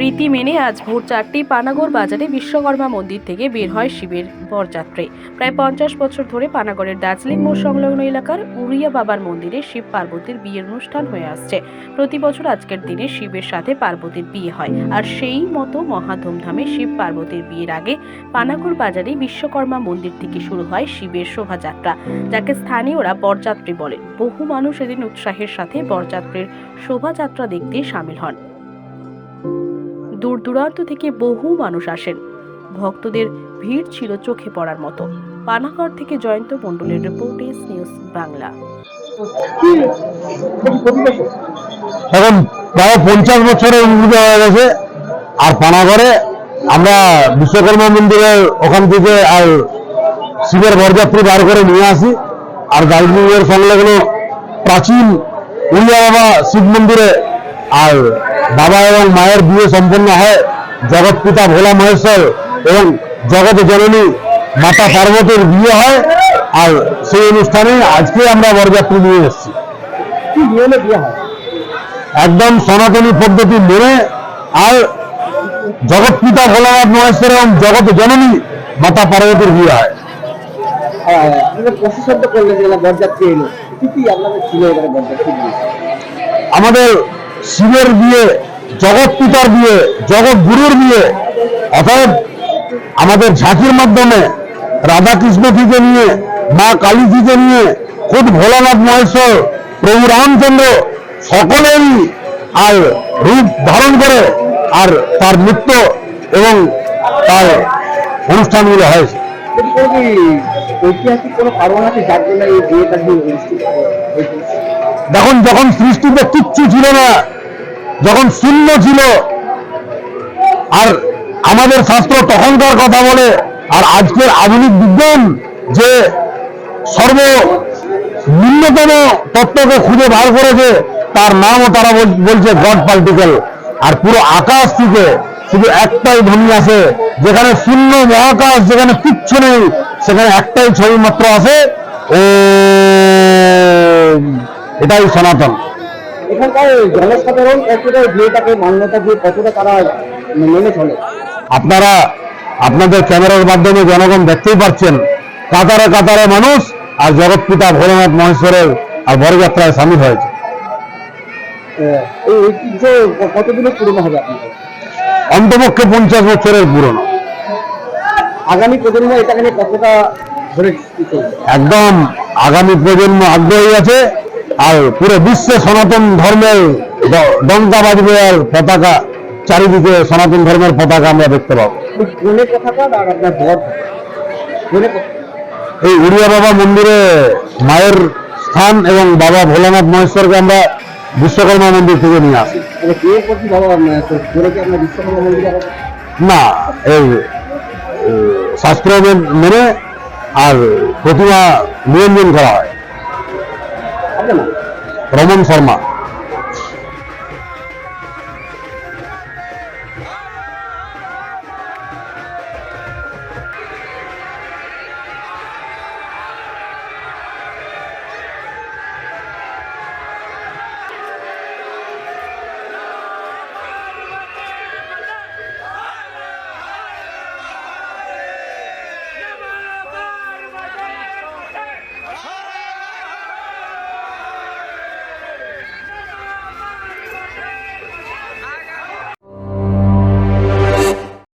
রীতি মেনে আজ ভোর চারটি পানাগড় বাজারে বিশ্বকর্মা মন্দির থেকে বের হয় শিবের বরযাত্রী। প্রায় পঞ্চাশ বছর ধরে পানাগড়ের দার্জিলিং মোড় সংলগ্ন এলাকার উড়িয়া বাবার মন্দিরে শিব পার্বতীর বিয়ের অনুষ্ঠান হয়ে আসছে। প্রতি বছর আজকের দিনে শিবের সাথে পার্বতীর বিয়ে হয়। আর সেই মতো মহা ধুমধামে শিব পার্বতীর বিয়ের আগে পানাগড় বাজারে বিশ্বকর্মা মন্দির থেকে শুরু হয় শিবের শোভাযাত্রা, যাকে স্থানীয়রা বরযাত্রী বলেন বহু মানুষ এদিন উৎসাহের সাথে বরযাত্রীর শোভাযাত্রা দেখতে সামিল হন। দূর দূরান্ত থেকে বহু মানুষ আসেন। ভক্তদের ভিড় ছিল চোখে পড়ার মতো। পানাগড় থেকে জয়ন্ত মণ্ডলের রিপোর্ট এস নিউজ বাংলা। এখন প্রায় পঞ্চাশ বছরের উন্নীত হয়ে গেছে। আর পানাগড়ে আমরা বিশ্বকর্মা মন্দিরের ওখান থেকে আর শিবের বরযাত্রী বার করে নিয়ে আসি। আর দার্জিলিং এর সংলগ্ন প্রাচীন উড়িয়া বাবা শিব মন্দিরে আর বাবা এবং মায়ের বিয়ে সম্পন্ন হয়। জগৎ পিতা ভোলা মহেশ্বর এবং জগৎ জননী মাতা পার্বতীর বিয়ে হয়। আর সেই অনুষ্ঠানে আজকে আমরা বরযাত্রী নিয়ে এসেছি। হয়? একদম সনাতনী পদ্ধতি মেনে আর জগৎ পিতা ভোলানাথ মহেশ্বর এবং জগৎ জননী মাতা পার্বতীর বিয়ে হয়। আপনাদের প্রশাসন তো করলেন যে না বরযাত্রী এলো কি কি আপনাদের ছিল এবারে বরযাত্রী বিয়ে আমাদের শিবের বিয়ে, জগৎ পিতার বিয়ে, জগৎ গুরুর বিয়ে। অতএব আমাদের ঝাঁকির মাধ্যমে রাধাকৃষ্ণ থেকে নিয়ে, মা কালী থেকে নিয়ে, খুব ভোলানাথ মহেশ্বর, প্রভু রামচন্দ্র সকলেরই আর রূপ ধারণ করে আর তার নৃত্য এবং তার অনুষ্ঠানগুলো হয়েছে দেখুন, যখন সৃষ্টিতে কিচ্ছু ছিল না যখন শূন্য ছিল, আর আমাদের শাস্ত্র তখনকার কথা বলে, আর আজকের আধুনিক বিজ্ঞান যে সর্ব নিম্নতম তত্ত্বকে খুঁজে বার করেছে, তার নামও তারা বলছে গড পার্টিকেল আর পুরো আকাশ থেকে শুধু একটাই ধ্বনি আছে যেখানে শূন্য মহাকাশ, যেখানে কিচ্ছু নেই, সেখানে একটাই ছবি মাত্র আছে ও এটাই সনাতন। এখানকার জনসাধারণ কতটা বিয়েটাকে মান্যতা দিয়ে কতটা তারা মেনে চলে। আপনারা আপনাদের ক্যামেরার মাধ্যমে জনগণ দেখতেই পাচ্ছেন কাতারে কাতারে মানুষ আর জগৎ পিতা ভোলেনাথ মহেশ্বরের আর বরযাত্রায় সামিল হয়েছে। এই ঐতিহ্য কতদিনের পুরনো হবে আপনাদের? অন্তপক্ষে পঞ্চাশ বছরের পুরনো। আগামী প্রজন্ম এটাকে নিয়ে কতটা ধরে একদম আগামী প্রজন্ম আগ্রহী আছে আর পুরো বিশ্বে সনাতন ধর্মের ডঙ্কা বাজবে আর পতাকা চারিদিকে সনাতন ধর্মের পতাকা আমরা দেখতে পাবো। এই উড়িয়া বাবা মন্দিরে মায়ের স্থান এবং বাবা ভোলানাথ মহেশ্বরকে আমরা বিশ্বকর্মা মন্দির থেকে নিয়ে আসি। না এই শাস্ত্র মেনে আর প্রতিমা নিরঞ্জন করা হয়। হবে না রমন শর্মা